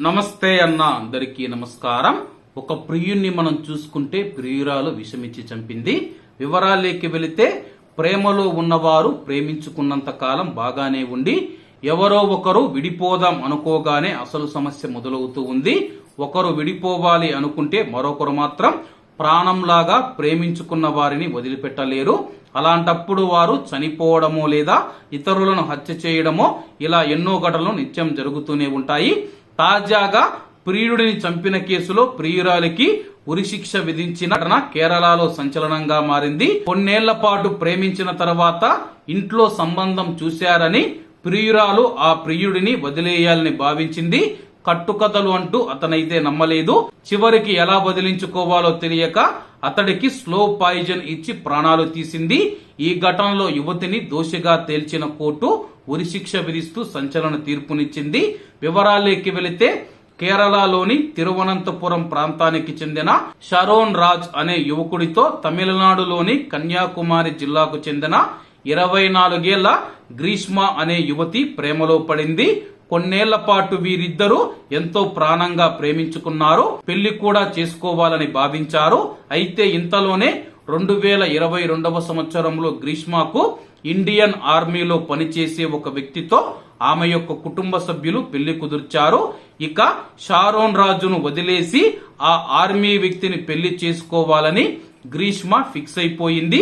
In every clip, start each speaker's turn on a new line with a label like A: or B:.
A: నమస్తే అన్న అందరికీ నమస్కారం. ఒక ప్రియుణ్ణి మనం చూసుకుంటే ప్రియురాలు విషమిచ్చి చంపింది. వివరాలేకి వెళితే ప్రేమలో ఉన్నవారు ప్రేమించుకున్నంత కాలం బాగానే ఉండి ఎవరో ఒకరు విడిపోదాం అనుకోగానే అసలు సమస్య మొదలవుతూ ఉంది. ఒకరు విడిపోవాలి అనుకుంటే మరొకరు మాత్రం ప్రాణంలాగా ప్రేమించుకున్న వారిని వదిలిపెట్టలేరు. అలాంటప్పుడు వారు చనిపోవడమో లేదా ఇతరులను హత్య చేయడమో ఇలా ఎన్నో ఘటనలు నిత్యం జరుగుతూనే ఉంటాయి. తాజాగా ప్రియుడిని చంపిన కేసులో ప్రియురాలికి ఉరిశిక్ష విధించిన ఘటన కేరళలో సంచలనంగా మారింది. కొన్నేళ్ళ పాటు ప్రేమించిన తర్వాత ఇంట్లో సంబంధం చూశారని ప్రియురాలు ఆ ప్రియుడిని వదిలేయాలని భావించింది. కట్టుకథలు అంటూ అతనైతే నమ్మలేదు. చివరికి ఎలా వదిలించుకోవాలో తెలియక అతడికి స్లో పాయిజన్ ఇచ్చి ప్రాణాలు తీసింది. ఈ ఘటనలో యువతిని దోషిగా తేల్చిన కోర్టు ఉరిశిక్ష విధిస్తూ సంచలన తీర్పునిచ్చింది. వివరాలేకి వెళితే కేరళలోని తిరువనంతపురం ప్రాంతానికి చెందిన షరోన్ రాజ్ అనే యువకుడితో తమిళనాడులోని కన్యాకుమారి జిల్లాకు చెందిన ఇరవై నాలుగేళ్ళ గ్రీష్మ అనే యువతి ప్రేమలో పడింది. కొన్నేళ్ళ పాటు వీరిద్దరూ ఎంతో ప్రాణంగా ప్రేమించుకున్నారు. పెళ్ళి కూడా చేసుకోవాలని భావించారు. అయితే ఇంతలోనే రెండు వేల ఇరవై రెండవ సంవత్సరంలో గ్రీష్మకు ఇండియన్ ఆర్మీలో పనిచేసే ఒక వ్యక్తితో ఆమె యొక్క కుటుంబ సభ్యులు పెళ్ళి కుదుర్చారు. ఇక షారోన్ రాజును వదిలేసి ఆ ఆర్మీ వ్యక్తిని పెళ్ళి చేసుకోవాలని గ్రీష్మ ఫిక్స్ అయిపోయింది.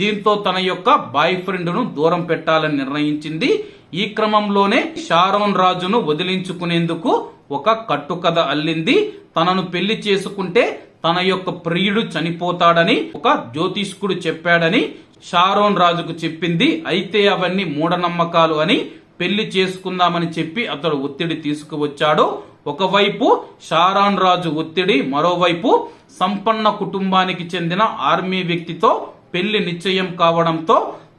A: దీంతో తన యొక్క బాయ్ ఫ్రెండ్ను దూరం పెట్టాలని నిర్ణయించింది. ఈ క్రమంలోనే షారోన్ రాజును వదిలించుకునేందుకు ఒక కట్టుకథ అల్లింది. తనను పెళ్ళి చేసుకుంటే తన యొక్క ప్రియుడు చనిపోతాడని ఒక జ్యోతిష్కుడు చెప్పాడని షారోన్ రాజుకు చెప్పింది. అయితే అవన్నీ మూఢనమ్మకాలు అని పెళ్ళి చేసుకుందామని చెప్పి అతడు ఒత్తిడి తీసుకువచ్చాడు. ఒకవైపు షారాన్ రాజు ఒత్తిడి మరోవైపు సంపన్న కుటుంబానికి చెందిన ఆర్మీ వ్యక్తితో పెళ్ళి నిశ్చయం కావడంతో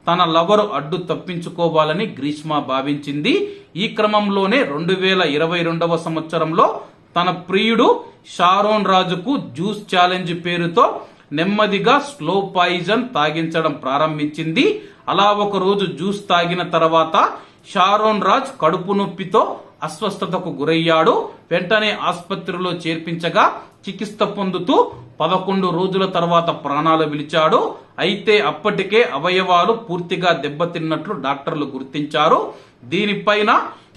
A: తన లవరు అడ్డు తప్పించుకోవాలని గ్రీష్మ భావించింది. ఈ క్రమంలోనే రెండు వేల ఇరవై రెండవ సంవత్సరంలో తన ప్రియుడు షారోన్ రాజుకు జ్యూస్ ఛాలెంజ్ పేరుతో నెమ్మదిగా స్లో పాయిజన్ తాగించడం ప్రారంభించింది. అలా ఒక రోజు జ్యూస్ తాగిన తర్వాత షారోన్ రాజ్ కడుపు నొప్పితో అస్వస్థతకు గురయ్యాడు. వెంటనే ఆసుపత్రిలో చేర్పించగా చికిత్స పొందుతూ పదకొండు రోజుల తర్వాత ప్రాణాలు విలిచాడు అయితే అప్పటికే అవయవాలు పూర్తిగా దెబ్బతిన్నట్లు డాక్టర్లు గుర్తించారు. దీనిపైన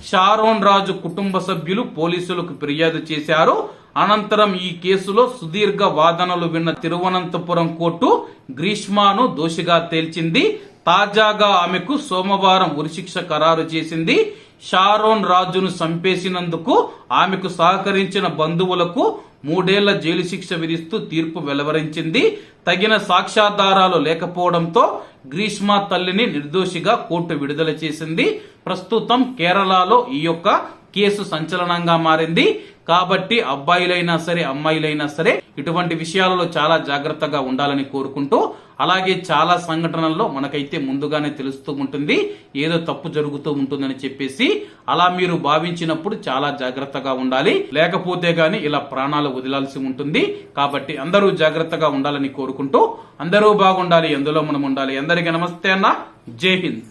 A: షారోన్ రాజు కుటుంబ సభ్యులు పోలీసులకు ఫిర్యాదు చేశారు. అనంతరం ఈ కేసులో సుదీర్ఘ వాదనలు విన్న తిరువనంతపురం కోర్టు గ్రీష్మాను దోషిగా తేల్చింది. తాజాగా ఆమెకు సోమవారం ఉరిశిక్ష ఖరారు చేసింది. షారోన్ రాజును చంపేసినందుకు ఆమెకు సహకరించిన బంధువులకు మూడేళ్ళ జైలు శిక్ష విధిస్తూ తీర్పు వెలువరించింది. తగిన సాక్ష్యాధారాలు లేకపోవడంతో గ్రీష్మా తల్లిని నిర్దోషిగా కోర్టు విడుదల చేసింది. ప్రస్తుతం కేరళలో ఈ యొక్క కేసు సంచలనంగా మారింది. కాబట్టి అబ్బాయిలైనా సరే అమ్మాయిలైనా సరే ఇటువంటి విషయాలలో చాలా జాగ్రత్తగా ఉండాలని కోరుకుంటూ అలాగే చాలా సంఘటనల్లో మనకైతే ముందుగానే తెలుస్తూ ఉంటుంది ఏదో తప్పు జరుగుతూ ఉంటుందని చెప్పేసి అలా మీరు భావించినప్పుడు చాలా జాగ్రత్తగా ఉండాలి. లేకపోతే గాని ఇలా ప్రాణాలు వదిలాల్సి ఉంటుంది. కాబట్టి అందరూ జాగ్రత్తగా ఉండాలని కోరుకుంటూ అందరూ బాగుండాలి ఎందులో మనం ఉండాలి. అందరికీ నమస్తే అన్న. జై హింద్.